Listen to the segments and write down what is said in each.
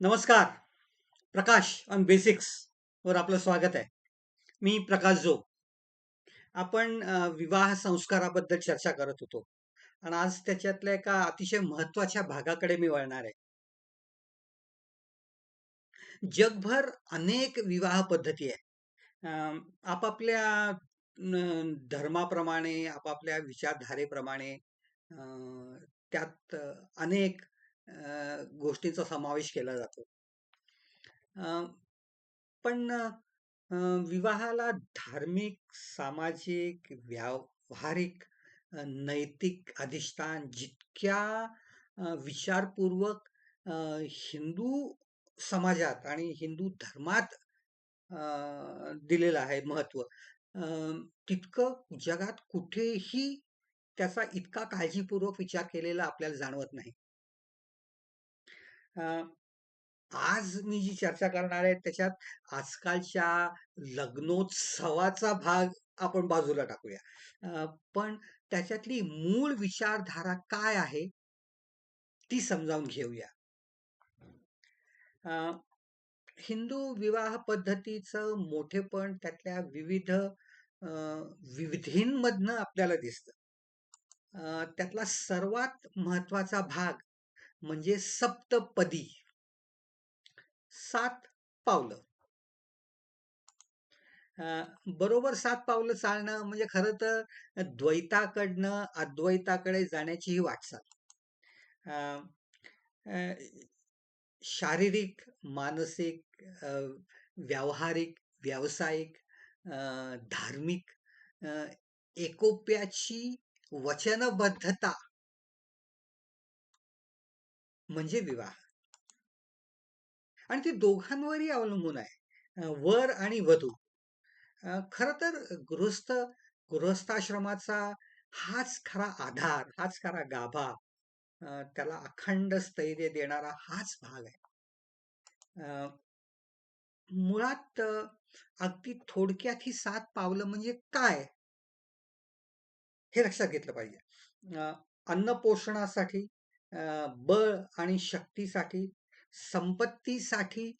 नमस्कार. प्रकाश on basics वर आपलं स्वागत आहे. मी प्रकाश जो आपण विवाह संस्काराबद्दल चर्चा करत होतो. आणि आज त्याच्यातल्या एका अतिशय महत्त्वाच्या भागाकडे मी वळणार आहे. जगभर अनेक विवाह पद्धती आहे आपापल्या धर्माप्रमाणे आपापल्या विचारधारेप्रमाणे त्यात अनेक गोष्टींचा समावेश केला जातो पण विवाहाला धार्मिक, सामाजिक, व्यावहारिक, नैतिक अधिष्ठान जितक्या विचारपूर्वक हिंदू समाजात आणि हिंदू धर्मात दिलेलं आहे महत्त्व तितकं जगात कुठेही त्याचा इतका काळजीपूर्वक विचार केलेला आपल्याला जाणवत नाही. अ, आज मी जी चर्चा करणार आहे त्याच्यात आजकालच्या लग्नोत्सवाचा भाग आपण बाजूला टाकूया. अ, पण त्याच्यातली मूळ विचारधारा काय आहे ती समजावून घेऊया. अ, हिंदू विवाह पद्धतीचं मोठेपण त्यातल्या विविध अ, विविधींमधनं आपल्याला दिसतं. अ, त्यातला सर्वात महत्त्वाचा भाग म्हणजे सप्तपदी. सात पावलं. बरोबर सात पावलं चालणं म्हणजे खरं तर द्वैताकडनं अद्वैताकडे जाण्याची ही वाटचाल. शारीरिक, मानसिक, व्यावहारिक, व्यावसायिक, धार्मिक एकोप्याची वचनबद्धता म्हणजे विवाह. आणि ती दोघांवरही अवलंबून आहे. वर आणि वधू. खर तर गृहस्थ गृहस्थाश्रमाचा हाच खरा आधार, हाच खरा गाभा, त्याला अखंड स्थैर्य देणारा हाच भाग आहे. मुळात अगदी थोडक्यात ही सात पावलं म्हणजे काय? हे लक्षात घेतलं पाहिजे. अ, अन्नपोषणासाठी, बळ आणि शक्तीसाठी, संपत्तीसाठी,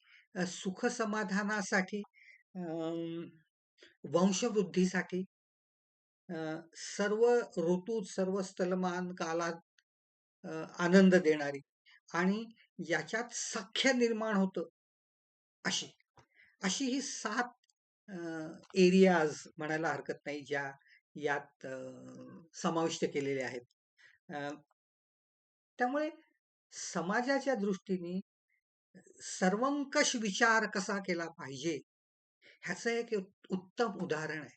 सुख समाधानासाठी अं, वंशवृद्धीसाठी, सर्व ऋतूत, सर्व स्थलमान कालात आनंद देणारी आणि याच्यात सख्य निर्माण होतं अशी. अशी ही सात एरियाज म्हणायला हरकत नाही, ज्या यात समाविष्ट केलेले आहेत. त्यामुळे समाजाच्या दृष्टीने सर्वंकष विचार कसा केला पाहिजे, ह्याचं एक उत्तम उदाहरण आहे.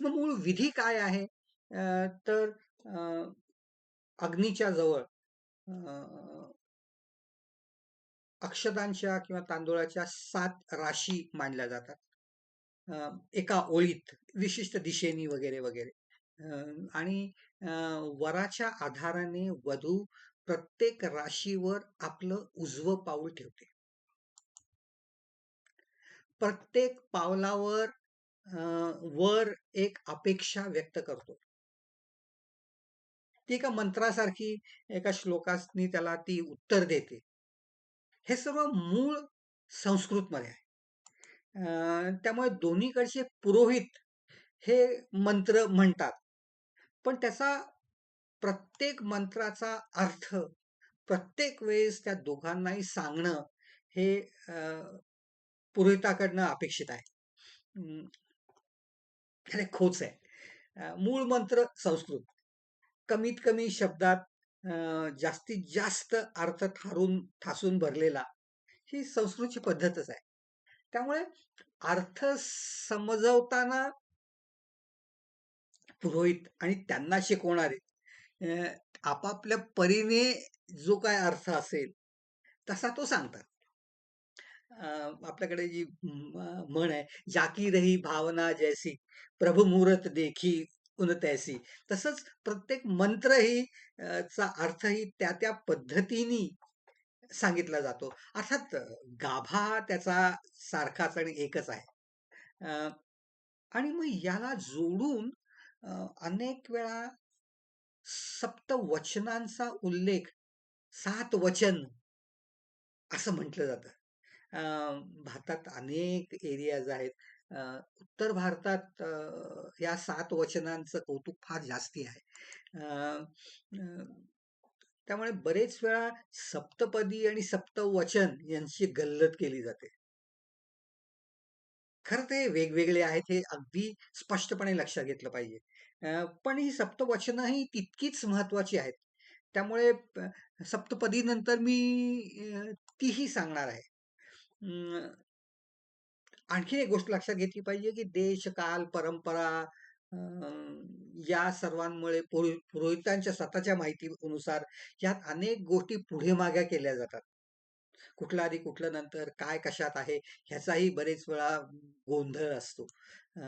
मग मूळ विधी काय आहे? तर अग्नीच्या जवळ अक्षतांच्या किंवा तांदूळाच्या सात राशी मांडल्या जातात. एका ओळीत, विशिष्ट दिशेने वगैरे, वगैरे. अं आणि अं वराच्या आधाराने वधू प्रत्येक राशीवर आपलं उजवं पाऊल ठेवते. प्रत्येक पावलावर अ, वर एक अपेक्षा व्यक्त करतो. ती एका मंत्रासारखी एका श्लोकासनी त्याला ती उत्तर देते. हे सर्व मूळ संस्कृतमध्ये आहे. अ, त्यामुळे दोन्हीकडचे पुरोहित हे मंत्र म्हणतात. पण त्याचा प्रत्येक मंत्राचा अर्थ प्रत्येक वेळेस त्या दोघांनाही सांगणं हे पुरोहिताकडनं अपेक्षित आहे. खोच आहे. मूळ मंत्र संस्कृत. कमीत कमी शब्दात जास्तीत जास्त अर्थ ठारून ठासून भरलेला, ही संस्कृतची पद्धतच आहे. त्यामुळे अर्थ समजवताना पुरोहित आणि त्यांना शिकवणारे आपापल्या परीने जो काय अर्थ असेल, तसा तो सांगतात. आपल्याकडे जी म्हण आहे, "जाकी रही भावना जैसी, प्रभु मुहूर्त देखी उन तैसी." तसंच प्रत्येक मंत्रही चा अर्थही त्या-त्या पद्धतीने सांगितला जातो. अर्थात गाभा त्याचा सारखाच आणि एकच आहे. आणि मग याला जोडून अ, अनेक वेळा सप्तवचनांचा उल्लेख, सात वचन असं म्हटलं जातं. अ, भारतात अनेक एरियाज आहेत. अ, उत्तर भारतात अ, या सात वचनांचं कौतुक फार जास्ती आहे. अ, अ, त्यामुळे बरेच वेळा सप्तपदी आणि सप्तवचन यांची गल्लत केली जाते. खरं ते वेगवेगळे आहेत हे अगदी स्पष्टपणे लक्षात घेतलं पाहिजे. अ, पण ही सप्तवचनंही तितकीच महत्त्वाची आहेत. त्यामुळे प सप्तपदी नंतर मी अ, तीही सांगणार आहे. अं, आणखी एक गोष्ट लक्षात घेतली पाहिजे, की देश, काल, परंपरा अ, या सर्वांमुळे पुरो पुरोहितांच्या स्वतःच्या माहितीनुसार यात अनेक गोष्टी पुढे-मागे केल्या जातात. कुठलं आधी कुठलं नंतर, काय कशात आहे, ह्याचाही बरेच वेळा गोंधळ असतो. अ,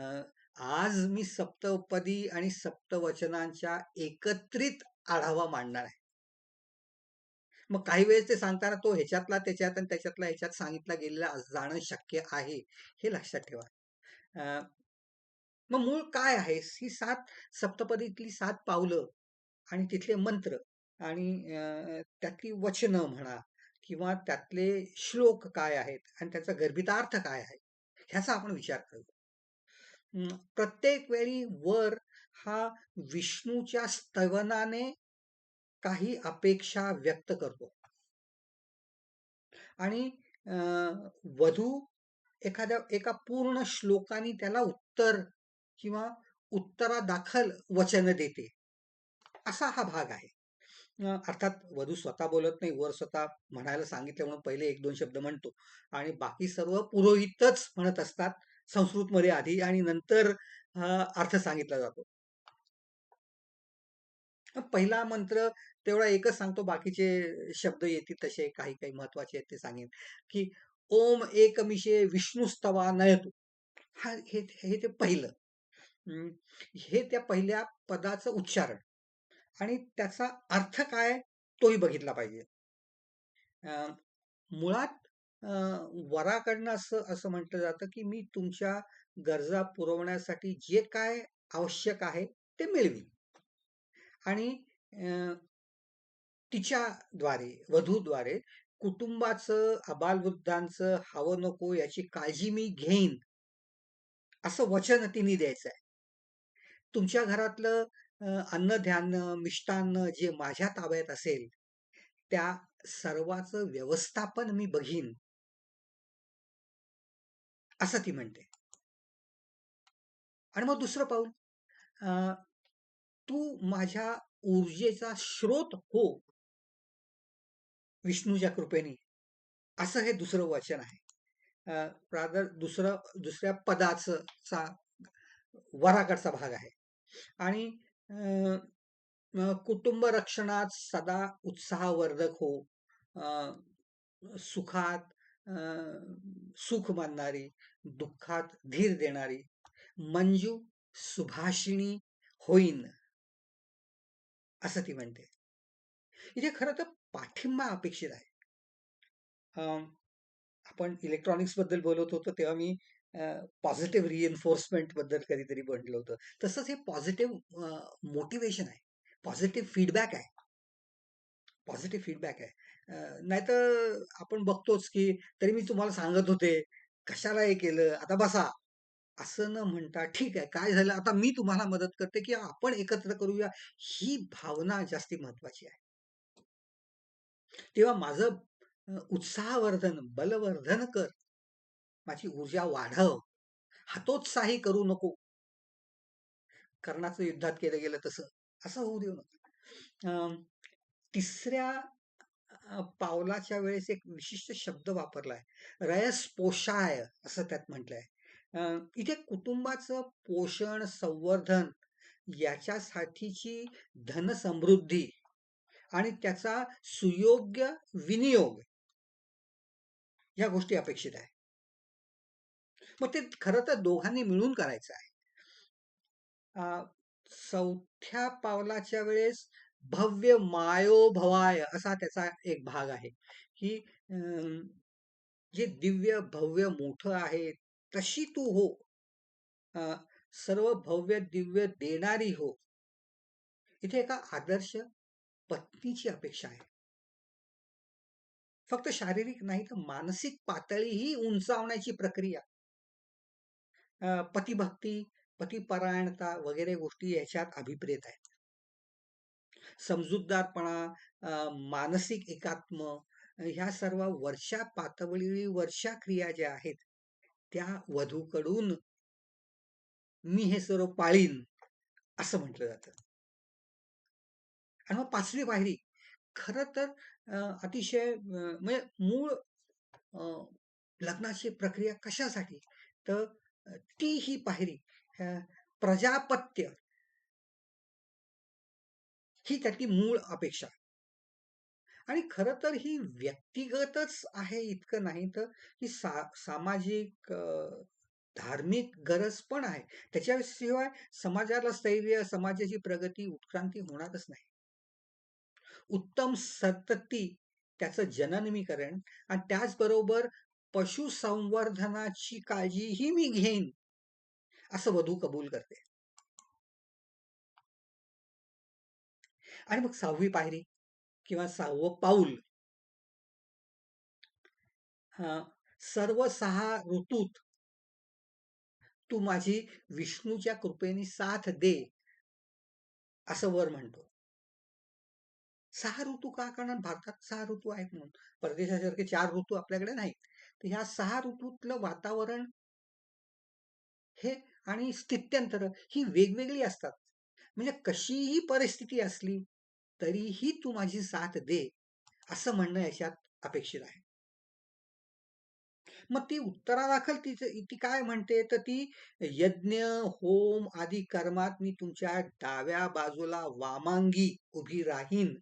आज मी सप्तपदी आणि सप्तवचनांच्या एकत्रित आढावा मांडणार आहे. मग काही वेळेस ते सांगताना तो ह्याच्यातला त्याच्यात आणि त्याच्यातला ह्याच्यात सांगितला गेलेला जाणं शक्य आहे, हे लक्षात ठेवा. मग मूळ काय आहे? ही सात सप्तपदीतली सात पावलं आणि तिथले मंत्र आणि त्यातली वचनं म्हणा किंवा त्यातले श्लोक काय आहेत आणि त्याचा गर्भितार्थ काय आहे? ह्याचा आपण विचार करू. अं, प्रत्येक वेळी वर हा विष्णूच्या स्तवनाने काही अपेक्षा व्यक्त करतो. आणि अ, वधू एखाद्या एका पूर्ण श्लोकाने त्याला उत्तर किंवा उत्तरादाखल वचन देते. असा हा भाग आहे. अ, अर्थात वधू स्वतः बोलत नाही. वर स्वतः म्हणायला सांगितलं म्हणून पहिले 1-2 शब्द म्हणतो आणि बाकी सर्व पुरोहितच म्हणत असतात संस्कृतमध्ये आधी आणि नंतर अर्थ सांगितला जातो. पहिला मंत्र तेवढा एकच सांगतो. बाकीचे शब्द येतील तसे काही-काही महत्त्वाचे आहेत ते सांगेन, की ओम एकमिषे विष्णुस्तवा नयतु. हा हे हे ते पहिलं. हे त्या पहिल्या पदाचं उच्चारण आणि त्याचा अर्थ काय तोही बघितला पाहिजे. मुळात वराकडनं असं असं म्हटलं जातं, की मी तुमच्या गरजा पुरवण्यासाठी जे काय आवश्यक आहे ते मिळवीन. आणि तिच्याद्वारे, वधूद्वारे कुटुंबाचं, अबालवृद्धांचं हवं नको याची काळजी मी घेईन, असं वचन तिने द्यायचं आहे. तुमच्या घरातलं अ, अन्नधान्य, मिष्टान्न जे माझ्या ताब्यात असेल, त्या सर्वाचं व्यवस्थापन मी बघीन, असं ती म्हणते. आणि मग दुसरं पाऊल तू माझ्या ऊर्जेचा स्रोत हो, विष्णूच्या कृपेने. असं हे दुसरं वचन आहे. रादर दुसरं दुसऱ्या पदाचं चा वराकडचा भाग आहे. आणि कुटुंब रक्षणात सदा उत्साहवर्धक हो. सुखात सुख मानणारी, दुःखात धीर देणारी, मंजू सुभाषिणी होईन, असं ती म्हणते. इथे खरं तर पाठिंबा अपेक्षित आहे. आपण इलेक्ट्रॉनिक्सबद्दल बोलत होतो तेव्हा मी पॉझिटिव्ह रिएन्फोर्समेंटबद्दल कधीतरी म्हटलं होतं. तसंच हे पॉझिटिव्ह मोटिवेशन आहे. पॉझिटिव्ह फीडबॅक आहे. पॉझिटिव्ह फीडबॅक आहे. नाहीतर आपण बघतोच, की तरी मी तुम्हाला सांगत होते, कशाला हे केलं, आता बसा. असं न म्हणता, ठीक आहे, काय झालं आता मी तुम्हाला मदत करते, की आपण एकत्र करूया, ही भावना जास्ती महत्वाची आहे. तेव्हा माझं उत्साहवर्धन, बलवर्धन कर. माझी ऊर्जा वाढव. हतोत्साही करू नको. कर्णाचं युद्धात केलं गेलं तसं. असं होऊ देऊ नका. तिसऱ्या पावलाच्या वेळेस एक विशिष्ट शब्द वापरलाय. रयस पोषाय असं त्यात म्हटलंय. इथे कुटुंबाचं पोषण, संवर्धन याच्यासाठीची धनसमृद्धी आणि त्याचा सुयोग्य विनियोग या गोष्टी अपेक्षित आहे. मग ते खरं तर दोघांनी मिळून करायचं आहे. चौथ्या पावलाच्या वेळेस भव्य मायो भवाय असा त्याचा एक भाग आहे, की अं, जे दिव्य भव्य मोठं आहे तशी तू हो. अ, सर्व भव्य दिव्य देणारी हो. इथे एका आदर्श पत्नीची अपेक्षा आहे. फक्त शारीरिक नाही तर मानसिक पातळी ही उंचावण्याची प्रक्रिया पतिभक्ती, पतिपरायणता वगैरे गोष्टी याच्यात अभिप्रेत आहेत. समजूतदारपणा, मानसिक एकात्म ह्या सर्व पातवळी वर्षा क्रिया ज्या आहेत, त्या वधूकडून मी हे सर्व पाळीन, असं म्हटलं जातं. आणि मग पाचवी पायरी खरं तर अतिशय म्हणजे मूळ लग्नाची प्रक्रिया कशासाठी? तर ती ही पायरी प्रजापत्य ही त्यातली मूळ अपेक्षा. आणि खरं तर ही व्यक्तिगतच आहे इतकं नाही तर ही सा सामाजिक धार्मिक गरज पण आहे. त्याच्याशिवाय समाजाला स्थैर्य, समाजाची प्रगती, उत्क्रांती होणारच नाही. उत्तम सतती त्याचं जननमीकरण आणि त्याचबरोबर पशुसंवर्धनाची काळजीही मी घेईन, असं वधू कबूल करते. आणि मग सहावी पायरी किंवा सहावं पाऊल सर्व सहा ऋतूत तू माझी विष्णूच्या कृपेने साथ दे, असं वर म्हणतो. सहा ऋतू का? कारण भारतात सहा ऋतू आहेत म्हणून. परदेशासारखे चार ऋतू आपल्याकडे नाहीत. तर ह्या सहा ऋतूतलं वातावरण हे आणि स्थित्यंतर ही वेगवेगळी असतात. म्हणजे कशीही परिस्थिती असली, तरीही तू माझी साथ दे, असं म्हणणं याच्यात अपेक्षित आहे. मग ती उत्तरादाखल तिचं ती काय म्हणते, तर ती यज्ञ, होम आदी कर्मात मी तुमच्या डाव्या बाजूला वामांगी उभी राहीन.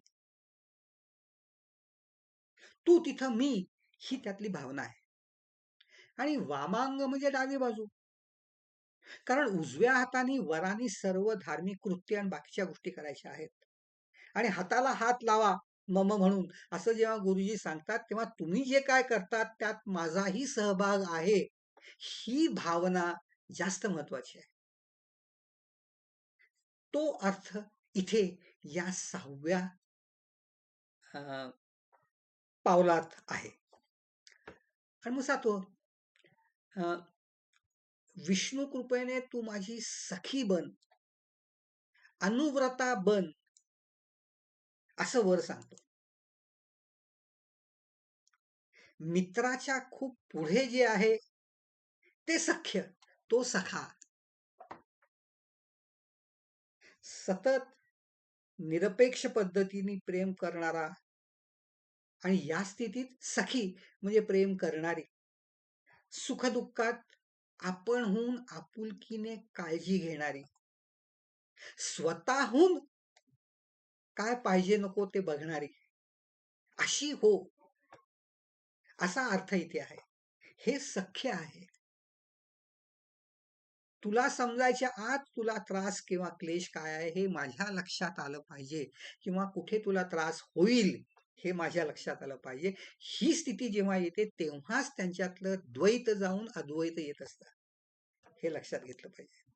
तू तिथं मी, ही त्यातली भावना आहे. आणि वामांग म्हणजे डावी बाजू. कारण उजव्या हाताने वराने सर्व धार्मिक कृत्य आणि बाकीच्या गोष्टी करायच्या आहेत. आणि हाताला हात लावा मम म्हणून असं जेव्हा गुरुजी सांगतात, तेव्हा तुम्ही जे काय करतात त्यात माझाही सहभाग आहे, ही भावना जास्त महत्वाची आहे. तो अर्थ इथे या सहाव्या पावलात आहे. आणि मग 7वं विष्णू कृपेने तू माझी सखी बन. अनुव्रता बन. असं वर सांगतो. मित्राच्या खूप पुढे जे आहे, ते सख्य, तो सखा. सतत निरपेक्ष पद्धतीने प्रेम करणारा आणि या स्थितीत सखी म्हणजे प्रेम करणारी. सुखदुःखात आपणहून आपुलकीने काळजी घेणारी. स्वतःहून काय पाहिजे नको ते बघणारी. अशी हो. असा अर्थ इथे आहे. हे सख्य आहे. तुला समजायच्या आत तुला त्रास किंवा क्लेश काय आहे हे माझ्या लक्षात आलं पाहिजे किंवा कुठे तुला त्रास होईल हे माझ्या लक्षात आलं पाहिजे. ही स्थिती जेव्हा येते तेव्हाच त्यांच्यातलं द्वैत जाऊन अद्वैत येत असतं. हे लक्षात घेतलं पाहिजे.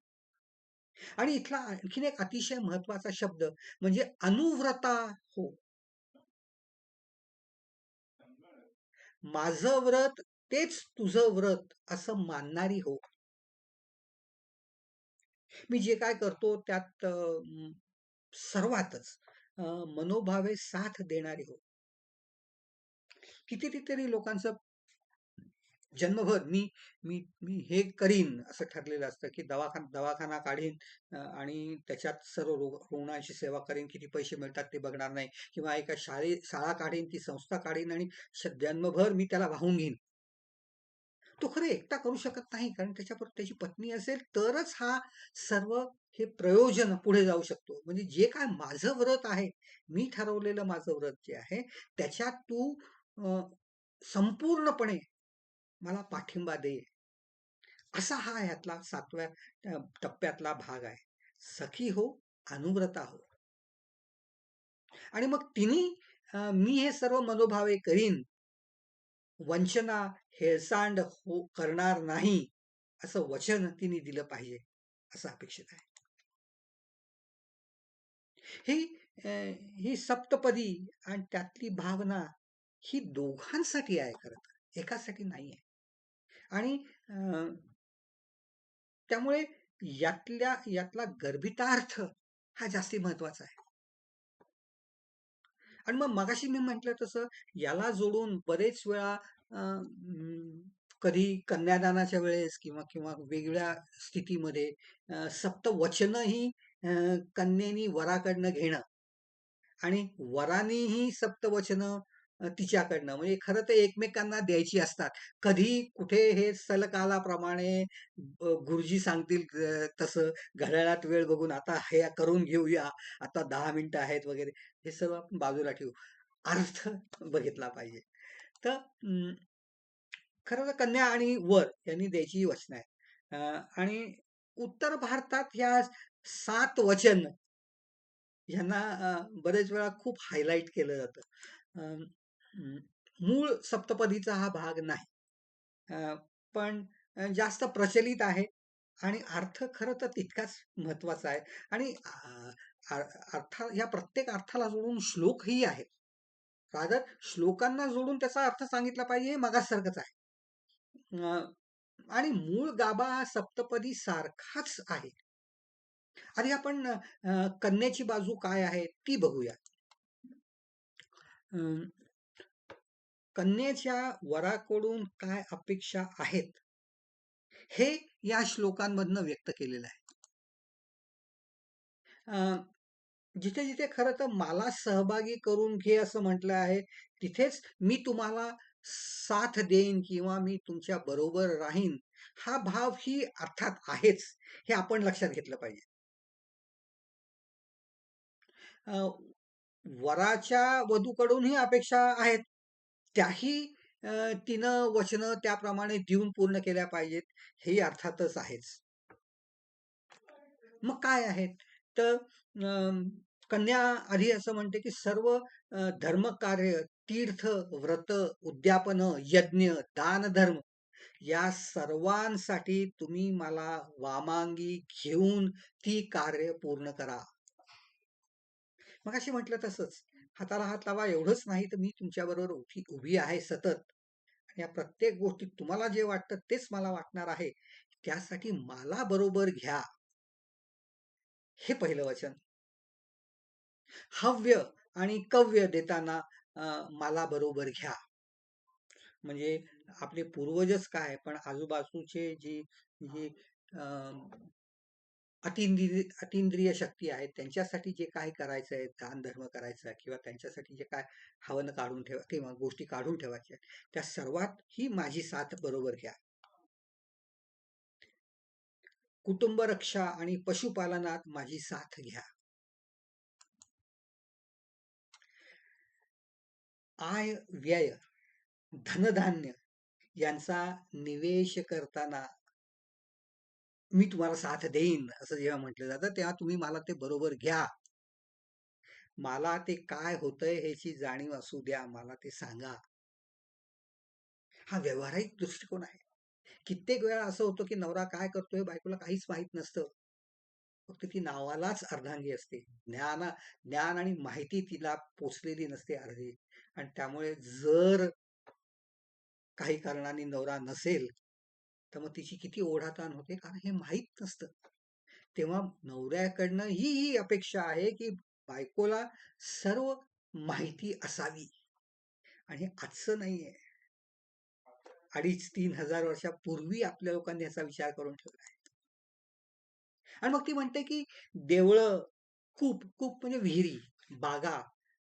आणि इथला आणखीन एक अतिशय महत्त्वाचा शब्द म्हणजे अनुव्रता हो. माझं व्रत तेच तुझं व्रत असं मानणारी हो. मी जे काय करतो त्यात सर्वातच मनोभावे साथ देणारी हो. कितीतरी लोकांचं जन्मभर मी मी मी हे करीन असं ठरलेलं असतं, की दवाखाना दवाखाना काढीन आणि त्याच्यात सर्व रुग्णांची सेवा करीन, किती पैसे मिळतात ते बघणार नाही किंवा एका शाळे शाळा काढीन, ती संस्था काढीन आणि जन्मभर मी त्याला वाहून घेईन. तो खरं एकटा करू शकत नाही, कारण त्याच्यावर त्याची पत्नी असेल तरच हा सर्व हे प्रयोजन पुढे जाऊ शकतो. म्हणजे जे काय माझं व्रत आहे, मी ठरवलेलं माझं व्रत जे आहे, त्याच्यात तू संपूर्णपणे मला पाठिंबा दे. असा हा ह्यातला सातव्या टप्प्यातला भाग आहे. सखी हो, अनुव्रता हो. आणि मग तिनी मी हे सर्व मनोभावे करीन. वंचना, हेळसांड हो करणार नाही, असं वचन तिने दिलं पाहिजे, असं अपेक्षित आहे. ही ही सप्तपदी आणि त्यातली भावना ही दोघांसाठी आहे खरं तर एकासाठी नाही आहे आणि अं, त्यामुळे यातल्या यातला गर्भितार्थ हा जास्ती महत्त्वाचा आहे. आणि मग मगाशी मी म्हटलं तसं याला जोडून बरेच वेळा अं, कधी कन्यादानाच्या वेळेस किंवा किंवा वेगळ्या स्थितीमध्ये अं, सप्तवचनही अं, कन्येनी वराकडनं घेणं आणि वरानीही सप्तवचनं तिच्याकडनं. म्हणजे खरं तर एकमेकांना द्यायची असतात. कधी कुठे हे सलकालाप्रमाणे गुरुजी सांगतील तसं घड्याळात वेळ बघून आता हे करून घेऊया आता दहा मिनिटं आहेत वगैरे हे सर्व आपण बाजूला ठेवू. अर्थ बघितला पाहिजे. तर खरं तर कन्या आणि वर यांनी द्यायची ही वचनं आणि उत्तर भारतात ह्या सात वचन ह्यांना बरेच वेळा खूप हायलाइट केलं जातं. मूळ सप्तपदीचा हा भाग नाही. पण जास्त प्रचलित आहे आणि अर्थ खरं तर तितकाच महत्त्वाचा आहे. आणि अं, अर्थ या प्रत्येक अर्थाला जोडून श्लोकही आहेत रादर श्लोकांना जोडून त्याचा अर्थ सांगितला पाहिजे हे मगासारखंच आहे. आणि मूळ गाभा हा सप्तपदी सारखाच आहे. आधी आपण कन्याची बाजू काय आहे ती बघूया. अं, कन्येच्या वराकडून काय अपेक्षा आहेत? हे या श्लोकांमधनं व्यक्त केलेलं आहे. अं, जिथे जिथे खरं तर मला सहभागी करून घे असं म्हटलं आहे तिथेच मी तुम्हाला साथ देईन किंवा मी तुमच्या बरोबर राहीन हा भाव ही अर्थात आहेच हे आपण लक्षात घेतलं पाहिजे. अं, वराच्या वधूकडूनही अपेक्षा आहेत. त्याही तिनं वचनं त्याप्रमाणे देऊन पूर्ण केल्या पाहिजेत हे अर्थातच आहेच. मग काय आहेत तर अं, कन्या आधी असं म्हणते की सर्व धर्मकार्य तीर्थ व्रत उद्यापन यज्ञ दान धर्म या सर्वांसाठी तुम्ही मला वामांगी घेऊन ती कार्य पूर्ण करा. मग अशी म्हटलं तसंच. हाताला हात लावा एवढंच नाही तर मी तुमच्या बरोबर उभी उभी आहे सतत. आणि या प्रत्येक गोष्टीत तुम्हाला जे वाटतं तेच मला वाटणार आहे. त्यासाठी मला बरोबर घ्या. हे पहिलं वचन. हव्य आणि कव्य देताना अं, मला बरोबर घ्या. म्हणजे आपले पूर्वजच काय पण आजूबाजूचे जी जी अं, अतिंद्रिय अतिंद्रिय शक्ती आहेत. त्यांच्यासाठी जे काय करायचं आहे दान धर्म करायचा आहे किंवा त्यांच्यासाठी जे काय हवन काढून ठेवा किंवा गोष्टी काढून ठेवायच्या आहेत, त्या सर्वात ही माझी साथ बरोबर घ्या. कुटुंब रक्षा आणि पशुपालनात माझी साथ घ्या. आय व्यय धनधान्य यांचा निवेश करताना मी तुम्हाला साथ देईन असं जेव्हा म्हटलं जातं तेव्हा तुम्ही मला ते बरोबर घ्या. मला ते काय होतंय ह्याची जाणीव असू द्या मला ते सांगा. हा व्यावहारिक दृष्टिकोन आहे. कित्येक वेळा असं होतं की नवरा काय करतोय बायकोला काहीच माहीत नसतं. फक्त ती नावालाच अर्धांगी असते. ज्ञान ज्ञान आणि माहिती तिला पोचलेली नसते अर्धी. आणि त्यामुळे जर काही कारणाने नवरा नसेल तर मग तिची किती ओढाताण होते? कारण हे माहीत नसतं. तेव्हा नवऱ्याकडनं ही ही अपेक्षा आहे की बायकोला सर्व माहिती असावी. आणि आजचं नाहीये. अडीच तीन हजार वर्षापूर्वी आपल्या लोकांनी याचा विचार करून ठेवला आहे. आणि मग ती म्हणते की देवळं कूप कूप म्हणजे विहिरी बागा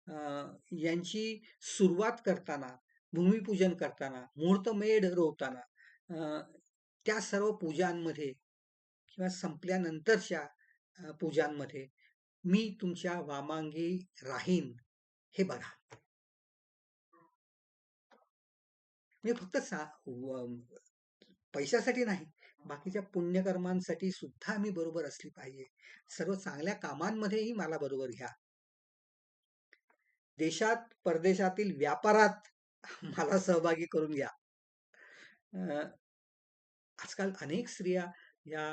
अं, यांची सुरुवात करताना भूमिपूजन करताना मुहूर्तमेढ रोवताना अं, त्या सर्व पूजांमध्ये किंवा संपल्यानंतरच्या पूजांमध्ये मी तुमच्या वामांगी राहीन हे बघा. मी फक्त सा पैशासाठी नाही बाकीच्या पुण्यकर्मांसाठी सुद्धा मी बरोबर असली पाहिजे. सर्व चांगल्या कामांमध्येही मला बरोबर घ्या. देशात परदेशातील व्यापारात मला सहभागी करून घ्या. अं, आजकाल अनेक स्त्रिया या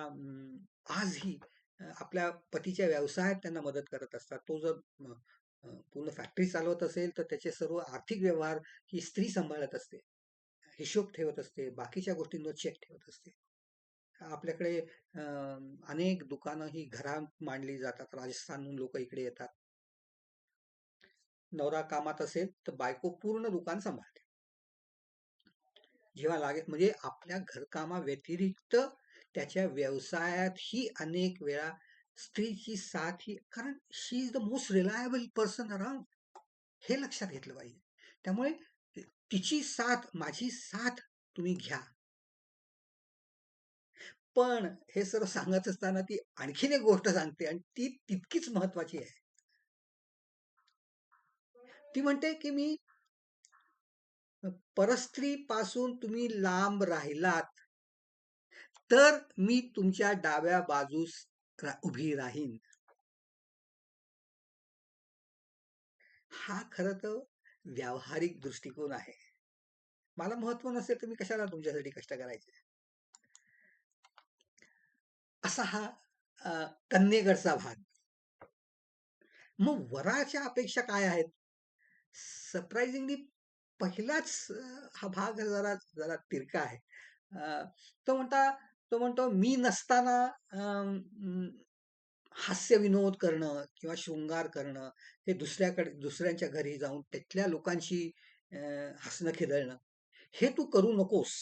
आजही आपल्या पतीच्या व्यवसायात त्यांना मदत करत असतात. तो जर पूर्ण फॅक्टरी चालवत असेल तर त्याचे सर्व आर्थिक व्यवहार ही स्त्री सांभाळत असते. हिशोब ठेवत असते बाकीच्या गोष्टींवर चेक ठेवत असते. आपल्याकडे अनेक दुकानं ही घरात मांडली जातात. राजस्थानहून लोक इकडे येतात. नवरा कामात असेल तर बायको पूर्ण दुकान सांभाळते. जेव्हा लागेल म्हणजे आपल्या घरकामा व्यतिरिक्त त्याच्या व्यवसायात ही अनेक वेळा स्त्रीची साथ ही कारण she is the most reliable person around हे लक्षात घेतलं पाहिजे. त्यामुळे तिची साथ माझी साथ तुम्ही घ्या. पण हे सर्व सांगत असताना ती आणखीन एक गोष्ट सांगते आणि ती तितकीच महत्वाची आहे. ती म्हणते की मी परस्त्री पासून तुम्ही लांब राहिलात तर मी तुमच्या डाव्या बाजूस उभी राहीन. हा खर तर व्यावहारिक दृष्टिकोन आहे. मला महत्त्व नसेल तर मी कशाला तुमच्यासाठी कष्ट करायचे? असा हा कन्येकडचा भाग मग वराच्या अपेक्षा काय आहेत? सरप्राइझिंगली पहिलाच हा भाग जरा जरा तिरका आहे. तो म्हणता तो म्हणतो मी नसताना हास्य विनोद करणं किंवा शृंगार करणं हे दुसऱ्याकडे दुसऱ्यांच्या घरी जाऊन तिथल्या लोकांशी हसणं खिदळणं हे तू करू नकोस.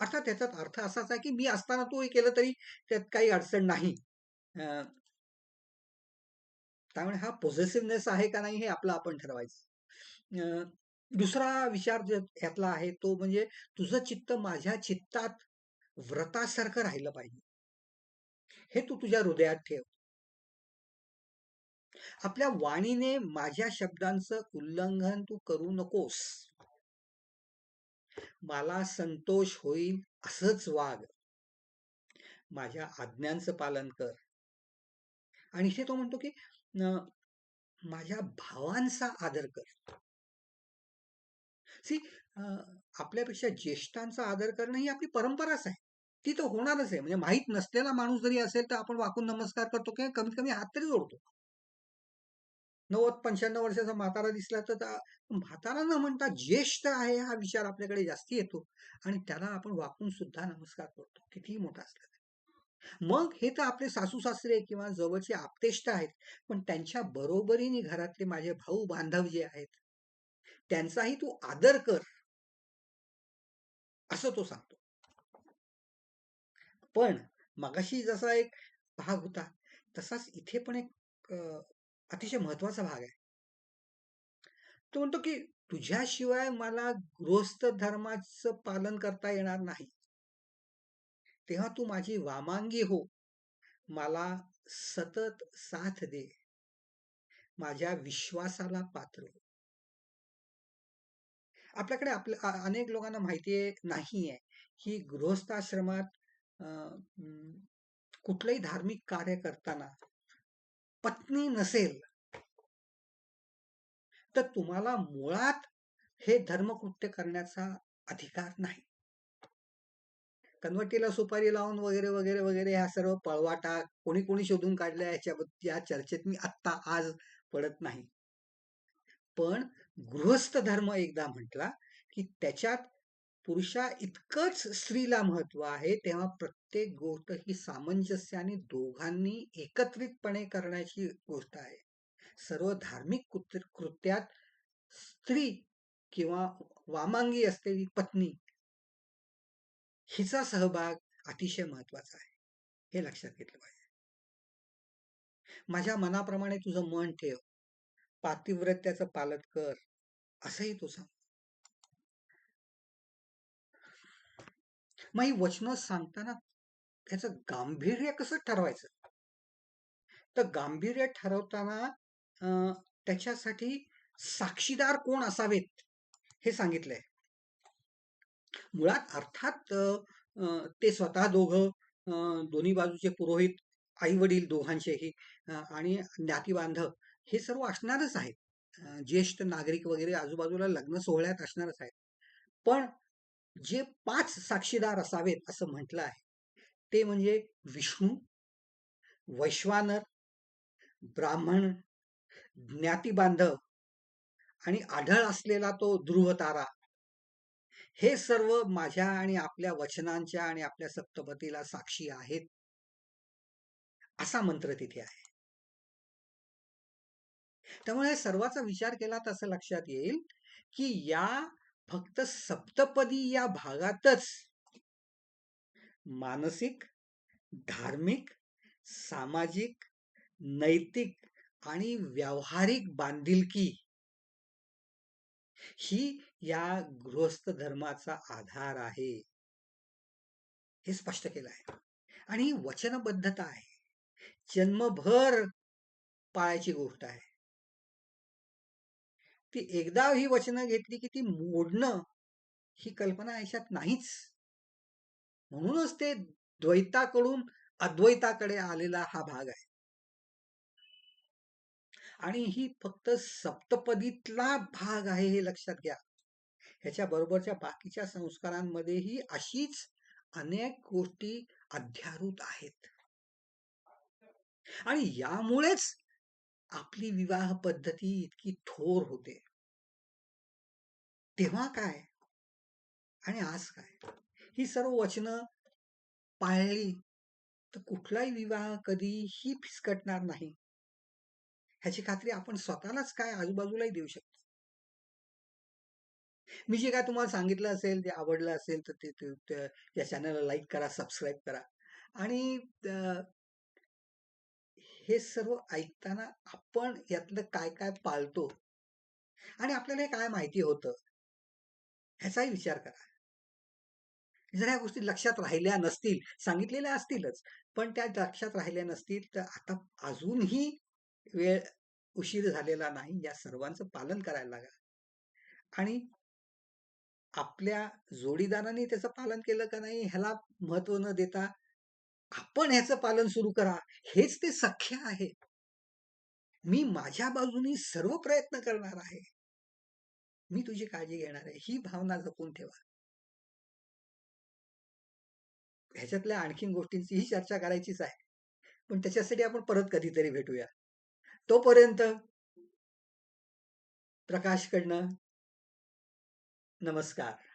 अर्थात त्याच्यात अर्थ असाच आहे की मी असताना तू हे केलं तरी त्यात काही अडचण नाही. त्यामुळे हा पॉझिटिव्हनेस आहे का नाही हे आपलं आपण ठरवायचं. दुसरा विचार यातला आहे तो म्हणजे तुझं चित्त माझ्या चित्तात व्रतासारखं राहिलं पाहिजे. हे तू तुझ्या हृदयात ठेव. आपल्या वाणीने माझ्या शब्दांचं उल्लंघन तू करू नकोस. मला संतोष होईल असंच वाग. माझ्या आज्ञांचं पालन कर. आणि इथे तो म्हणतो की माझ्या भावांचा आदर कर. सी आपल्यापेक्षा ज्येष्ठांचा आदर करणं ही आपली परंपराच आहे. ती तर होणारच आहे. म्हणजे माहीत नसलेला माणूस जरी असेल तर आपण वाकून नमस्कार करतो किंवा कमीत कमी हात तरी जोडतो. नव्वद पंच्याण्णव वर्षाचा म्हातारा दिसला तर म्हातारा न म्हणता ज्येष्ठ आहे हा विचार आपल्याकडे जास्ती येतो. आणि त्याला आपण वाकून सुद्धा नमस्कार करतो. कितीही मोठा असला मग हे तर आपले सासू सासरे किंवा जवळचे आपतेष्ट आहेत. पण त्यांच्या बरोबरीने घरातले माझे भाऊ बांधव जे आहेत त्यांचाही तू आदर कर. असं तो सांगतो. पण मगाशी जसा एक भाग होता तसाच इथे पण एक अतिशय महत्त्वाचा भाग आहे. तो म्हणतो की तुझ्याशिवाय मला गृहस्थ धर्माचं पालन करता येणार नाही. तेव्हा तू माझी वामांगी हो. मला सतत साथ दे. माझ्या विश्वासाला पात्र हो. आपल्याकडे आपल्या अनेक लोकांना माहिती नाही आहे की गृहस्थाश्रमात कुठलंही धार्मिक कार्य करताना पत्नी नसेल तर तुम्हाला मुळात हे धर्मकृत्य करण्याचा अधिकार नाही. कनवटीला सुपारी लावून वगैरे वगैरे वगैरे ह्या सर्व पळवाटा कोणी कोणी शोधून काढल्या याच्या या चर्चेत मी आत्ता आज पडत नाही. पण गृहस्थ धर्म एकदा म्हटला की त्याच्यात पुरुषा इतकंच स्त्रीला महत्त्व आहे तेव्हा प्रत्येक गोष्ट ही सामंजस्याने दोघांनी एकत्रितपणे करण्याची गोष्ट आहे. सर्व धार्मिक कृत्यात स्त्री किंवा वामांगी असलेली पत्नी हिचा सहभाग अतिशय महत्त्वाचा आहे हे लक्षात घेतलं पाहिजे. माझ्या मनाप्रमाणे तुझं मन ठेव. पातिव्रत्याचं पालन कर असंही तो सांग मग ही वचन सांगताना त्याचं गांभीर्य कसं ठरवायचं? तर गांभीर्य ठरवताना त्याच्यासाठी साक्षीदार कोण असावेत हे सांगितलंय. मुळात अर्थात ते स्वतः दोघं दोन्ही बाजूचे पुरोहित आई वडील दोघांचेही आणि ज्ञातीबांधव हे सर्व असणारच आहेत. ज्येष्ठ नागरिक वगैरे आजूबाजूला लग्न सोहळ्यात असणारच आहेत. पण जे पाच साक्षीदार असावेत असं म्हटलं आहे ते म्हणजे विष्णू वैश्वानर ब्राह्मण ज्ञाती बांधव आणि आढळ असलेला तो ध्रुवतारा. हे सर्व माझ्या आणि आपल्या वचनांच्या आणि आपल्या सप्तपतीला साक्षी आहेत असा मंत्र तिथे आहे. त्यामुळे सर्वाचा विचार केला तर असं लक्षात येईल की या फक्त सप्तपदी या भागातच मानसिक धार्मिक सामाजिक नैतिक आणि व्यावहारिक बांधिलकी ही या गृहस्थ धर्माचा आधार आहे. हे स्पष्ट केलं आहे. आणि वचनबद्धता आहे. जन्मभर पाळायची गोष्ट आहे. ती एकदा ही वचनं घेतली की ती मोडणं ही कल्पना आयुष्यात नाहीच. म्हणूनच ते द्वैताकडून अद्वैताकडे आलेला हा भाग आहे. आणि ही फक्त सप्तपदीतला भाग आहे हे लक्षात घ्या. ह्याच्या बरोबरच्या बाकीच्या संस्कारांमध्येही अशीच अनेक गोष्टी अध्यारूत आहेत. आणि यामुळेच आपली विवाह पद्धती इतकी थोर होते. तेव्हा काय? आणि आज काय? ही सर्व वचनं पाळली तर कुठलाही विवाह कधीही फिसकटणार नाही. ह्याची खात्री आपण स्वतःलाच काय आजूबाजूलाही देऊ शकतो? मी जे काय तुम्हाला सांगितलं असेल ते आवडलं असेल तर ते या चॅनलला लाईक करा सबस्क्राईब करा. आणि हे सर्व ऐकताना आपण यातलं काय काय पाळतो? आणि आपल्याला काय माहिती होतं? ह्याचाही विचार करा. जर ह्या गोष्टी लक्षात राहिल्या नसतील सांगितलेल्या असतीलच पण त्या लक्षात राहिल्या नसतील तर आता अजूनही वेळ उशीर झालेला नाही. या सर्वांचं पालन करायला लागा. आणि आपल्या जोडीदारांनी त्याचं पालन केलं का नाही ह्याला महत्त्व न देता आपण ह्याचं पालन सुरू करा. हेच ते सख्य आहे. मी माझ्या बाजूनी सर्व प्रयत्न करणार आहे. मी तुझी काळजी घेणार आहे. ही भावना जपून ठेवा. ह्याच्यातल्या आणखीन गोष्टींची ही चर्चा करायचीच आहे. पण त्याच्यासाठी आपण परत कधीतरी भेटूया. तोपर्यंत प्रकाशकडनं नमस्कार.